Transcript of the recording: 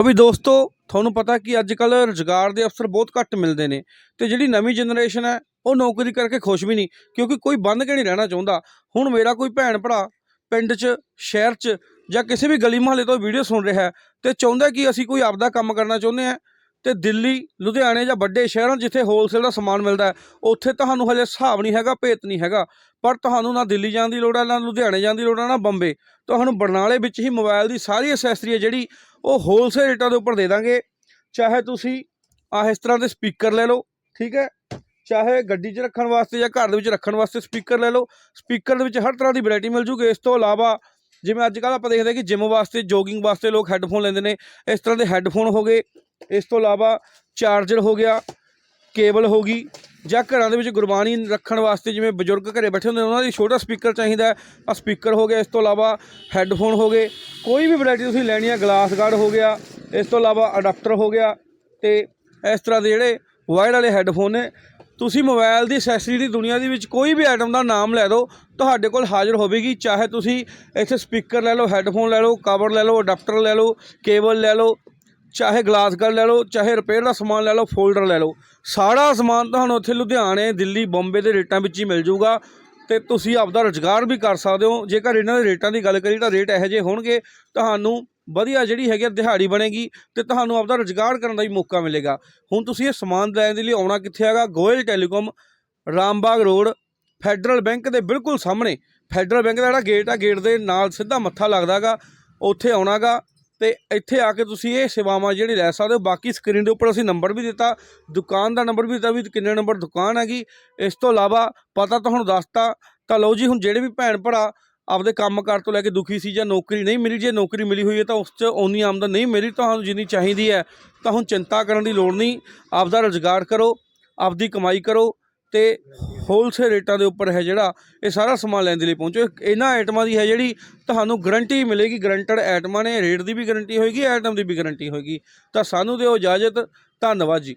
ਉਹ ਵੀ ਦੋਸਤੋ, ਤੁਹਾਨੂੰ ਪਤਾ ਕਿ ਅੱਜ ਕੱਲ ਰੁਜ਼ਗਾਰ ਦੇ ਅਵਸਰ ਬਹੁਤ ਘੱਟ ਮਿਲਦੇ ਨੇ ਤੇ ਜਿਹੜੀ ਨਵੀਂ ਜਨਰੇਸ਼ਨ ਹੈ, ਉਹ ਨੌਕਰੀ ਕਰਕੇ ਖੁਸ਼ ਵੀ ਨਹੀਂ ਕਿਉਂਕਿ ਕੋਈ ਬੰਦ ਕੇ ਨਹੀਂ ਰਹਿਣਾ ਚਾਹੁੰਦਾ? ਹੁਣ ਮੇਰਾ ਕੋਈ ਭੈਣ ਭਰਾ ਪਿੰਡ 'ਚ, ਸ਼ਹਿਰ 'ਚ ਜਾਂ ਕਿਸੇ ਵੀ ਗਲੀ ਮੁਹੱਲੇ ਤੋਂ ਵੀਡੀਓ ਸੁਣ ਰਿਹਾ ਹੈ ਤੇ ਚਾਹੁੰਦਾ ਕਿ ਅਸੀਂ ਕੋਈ ਆਪਦਾ ਕੰਮ ਕਰਨਾ ਚਾਹੁੰਦੇ ਹਾਂ ਤੇ ਦਿੱਲੀ, ਲੁਧਿਆਣੇ ਜਾਂ ਵੱਡੇ ਸ਼ਹਿਰਾਂ 'ਚ ਜਿੱਥੇ ਹੋਲਸੇਲ ਦਾ ਸਮਾਨ ਮਿਲਦਾ ਉੱਥੇ ਤੁਹਾਨੂੰ ਹਲੇ ਹਿਸਾਬ ਨਹੀਂ ਹੈਗਾ, ਭੇਤ ਨਹੀਂ ਹੈਗਾ। ਪਰ ਤੁਹਾਨੂੰ ਨਾ ਦਿੱਲੀ ਜਾਣ ਦੀ ਲੋੜ ਹੈ, ਨਾ ਲੁਧਿਆਣੇ ਜਾਣ ਦੀ ਲੋੜ ਹੈ, ਨਾ ਬੰਬੇ। ਤੁਹਾਨੂੰ ਬਰਨਾਲੇ ਵਿੱਚ ਹੀ ਮੋਬਾਈਲ ਦੀ ਸਾਰੀ ਐਕਸੈਸਰੀ ਹੈ ਜਿਹੜੀ ਉਹ ਹੋਲਸੇਲ ਰੇਟਾਂ ਦੇ ਉੱਪਰ ਦੇ ਦਾਂਗੇ। ਚਾਹੇ ਤੁਸੀਂ ਆਹ ਇਸ ਤਰ੍ਹਾਂ ਦੇ ਸਪੀਕਰ ਲੈ ਲਓ, ਠੀਕ ਹੈ? ਚਾਹੇ ਗੱਡੀ 'ਚ ਰੱਖਣ ਵਾਸਤੇ ਜਾਂ ਘਰ ਦੇ ਵਿੱਚ ਰੱਖਣ ਵਾਸਤੇ ਸਪੀਕਰ ਲੈ ਲਓ ਸਪੀਕਰ ਦੇ ਵਿੱਚ ਹਰ ਤਰ੍ਹਾਂ ਦੀ ਵੈਰਾਈਟੀ ਮਿਲ ਜੂਗੀ। ਇਸ ਤੋਂ ਇਲਾਵਾ ਜਿਵੇਂ ਅੱਜ ਕੱਲ੍ਹ ਆਪਾਂ ਦੇਖਦੇ ਹਾਂ ਕਿ ਜਿਮ ਵਾਸਤੇ ਜੋਗਿੰਗ ਵਾਸਤੇ ਲੋਕ ਹੈੱਡਫੋਨ ਲੈਂਦੇ ਨੇ। ਇਸ ਤਰ੍ਹਾਂ ਦੇ ਹੈੱਡਫੋਨ ਹੋ ਗਏ। ਇਸ ਤੋਂ ਇਲਾਵਾ ਚਾਰਜਰ ਹੋ ਗਿਆ ਕੇਬਲ ਹੋ ਗਈ ਜਾਂ ਘਰਾਂ ਦੇ ਵਿੱਚ ਗੁਰਬਾਣੀ ਰੱਖਣ ਵਾਸਤੇ ਜਿਵੇਂ ਬਜ਼ੁਰਗ ਘਰੇ ਬੈਠੇ ਹੁੰਦੇ ਨੇ, ਉਹਨਾਂ ਲਈ ਛੋਟਾ ਸਪੀਕਰ ਚਾਹੀਦਾ ਆ ਸਪੀਕਰ ਹੋ ਗਿਆ। ਇਸ ਤੋਂ ਇਲਾਵਾ ਹੈੱਡਫੋਨ ਹੋ ਗਏ। ਕੋਈ ਵੀ ਵੈਰਾਈਟੀ ਤੁਸੀਂ ਲੈਣੀ ਆ ਗਲਾਸ ਗਾਰਡ ਹੋ ਗਿਆ, ਇਸ ਤੋਂ ਇਲਾਵਾ ਅਡਾਪਟਰ ਹੋ ਗਿਆ, ਤੇ ਇਸ ਤਰ੍ਹਾਂ ਦੇ ਜਿਹੜੇ ਵਾਇਰ ਵਾਲੇ ਹੈੱਡਫੋਨ ਨੇ, ਤੁਸੀਂ ਮੋਬਾਈਲ ਦੀ ਐਕਸੈਸਰੀ ਦੀ ਦੁਨੀਆ ਦੇ ਵਿੱਚ ਕੋਈ ਵੀ ਆਈਟਮ ਦਾ ਨਾਮ ਲੈ ਦਿਓ, ਤੁਹਾਡੇ ਕੋਲ ਹਾਜ਼ਰ ਹੋਵੇਗੀ, ਚਾਹੇ ਤੁਸੀਂ ਇੱਥੇ ਸਪੀਕਰ ਲੈ ਲਓ ਹੈੱਡਫੋਨ ਲੈ ਲਓ ਕਵਰ ਲੈ ਲਓ ਅਡਾਪਟਰ ਲੈ ਲਓ ਕੇਬਲ ਲੈ ਲਓ, ਚਾਹੇ ਗਲਾਸ ਗਾਰਡ ਲੈ ਲਓ, ਚਾਹੇ ਰਿਪੇਅਰ ਦਾ ਸਮਾਨ ਲੈ ਲਓ ਫੋਲਡਰ ਲੈ ਲਓ। ਸਾਰਾ ਸਮਾਨ ਤੁਹਾਨੂੰ ਇੱਥੇ ਲੁਧਿਆਣੇ, ਦਿੱਲੀ, ਬੰਬੇ ਦੇ ਰੇਟਾਂ ਵਿੱਚ ਹੀ ਮਿਲ ਜਾਊਗਾ। ਤੇ ਤੁਸੀਂ ਆਪਦਾ ਰੁਜ਼ਗਾਰ ਵੀ ਕਰ ਸਕਦੇ ਹੋ। ਜੇਕਰ ਇਹਨਾਂ ਦੇ ਰੇਟਾਂ ਦੀ ਗੱਲ ਕਰੀ ਤਾਂ ਰੇਟ ਇਹੋ ਜਿਹੇ ਹੋਣਗੇ, ਤੁਹਾਨੂੰ ਵਧੀਆ ਜਿਹੜੀ ਹੈਗੀ ਆ ਦਿਹਾੜੀ ਬਣੇਗੀ ਤੇ ਤੁਹਾਨੂੰ ਆਪਦਾ ਰੁਜ਼ਗਾਰ ਕਰਨ ਦਾ ਵੀ ਮੌਕਾ ਮਿਲੇਗਾ। ਹੁਣ ਤੁਸੀਂ ਇਹ ਸਮਾਨ ਲੈਣ ਦੇ ਲਈ ਆਉਣਾ ਕਿੱਥੇ ਹੈਗਾ? Goyal telecom, Rambagh road, Federal Bank ਦੇ ਬਿਲਕੁਲ ਸਾਹਮਣੇ। ਫੈਡਰਲ ਬੈਂਕ ਦਾ ਜਿਹੜਾ ਗੇਟ ਆ ਗੇਟ ਦੇ ਨਾਲ ਸਿੱਧਾ ਮੱਥਾ ਲੱਗਦਾਗਾ ਉੱਥੇ ਆਉਣਾਗਾ ਤੇ ਇੱਥੇ ਆ ਕੇ ਤੁਸੀਂ ਇਹ ਸੇਵਾਵਾਂ ਜਿਹੜੀ ਲੈ ਸਕਦੇ ਹੋ। ਬਾਕੀ ਸਕਰੀਨ ਦੇ ਉੱਪਰ ਅਸੀਂ ਨੰਬਰ ਵੀ ਦਿੱਤਾ, ਦੁਕਾਨ ਦਾ ਨੰਬਰ ਵੀ ਦਿੱਤਾ ਵੀ ਕਿੰਨੇ ਨੰਬਰ ਦੁਕਾਨ ਹੈਗੀ। ਇਸ ਤੋਂ ਇਲਾਵਾ ਪਤਾ ਤੁਹਾਨੂੰ ਦੱਸਤਾ, ਤਾਂ ਲਓ ਜੀ ਹੁਣ ਜਿਹੜੇ ਵੀ ਭੈਣ ਭਰਾ ਆਪਦੇ ਕੰਮਕਾਰ ਤੋਂ ਲੈ ਕੇ ਦੁਖੀ ਸੀ ਜਾਂ ਨੌਕਰੀ ਨਹੀਂ ਮਿਲੀ, ਜੇ ਨੌਕਰੀ ਮਿਲੀ ਹੋਈ ਹੈ ਤਾਂ ਉਸ 'ਚ ਓਨੀ ਆਮਦਨ ਨਹੀਂ ਮਿਲੀ ਤੁਹਾਨੂੰ ਜਿੰਨੀ ਚਾਹੀਦੀ ਹੈ, ਤਾਂ ਹੁਣ ਚਿੰਤਾ ਕਰਨ ਦੀ ਲੋੜ ਨਹੀਂ। ਆਪਦਾ ਰੁਜ਼ਗਾਰ ਕਰੋ, ਆਪਦੀ ਕਮਾਈ ਕਰੋ ਤੇ ਹੋਲਸੇਲ ਰੇਟਾਂ ਦੇ ਉੱਪਰ ਹੈ ਜਿਹੜਾ, ਇਹ ਸਾਰਾ ਸਮਾਨ ਲੈਣ ਦੇ ਲਈ ਪਹੁੰਚੋ। ਇਹਨਾਂ ਆਈਟਮਾਂ ਦੀ ਹੈ ਜਿਹੜੀ ਤੁਹਾਨੂੰ ਗਰੰਟੀ ਮਿਲੇਗੀ ਗਰੰਟਡ ਆਈਟਮਾਂ ਨੇ ਰੇਟ ਦੀ ਵੀ ਗਰੰਟੀ ਹੋਏਗੀ ਆਈਟਮ ਦੀ ਵੀ ਗਰੰਟੀ ਹੋਏਗੀ। ਤਾਂ ਸਾਨੂੰ ਦਿਓ ਇਜਾਜ਼ਤ। ਧੰਨਵਾਦ ਜੀ।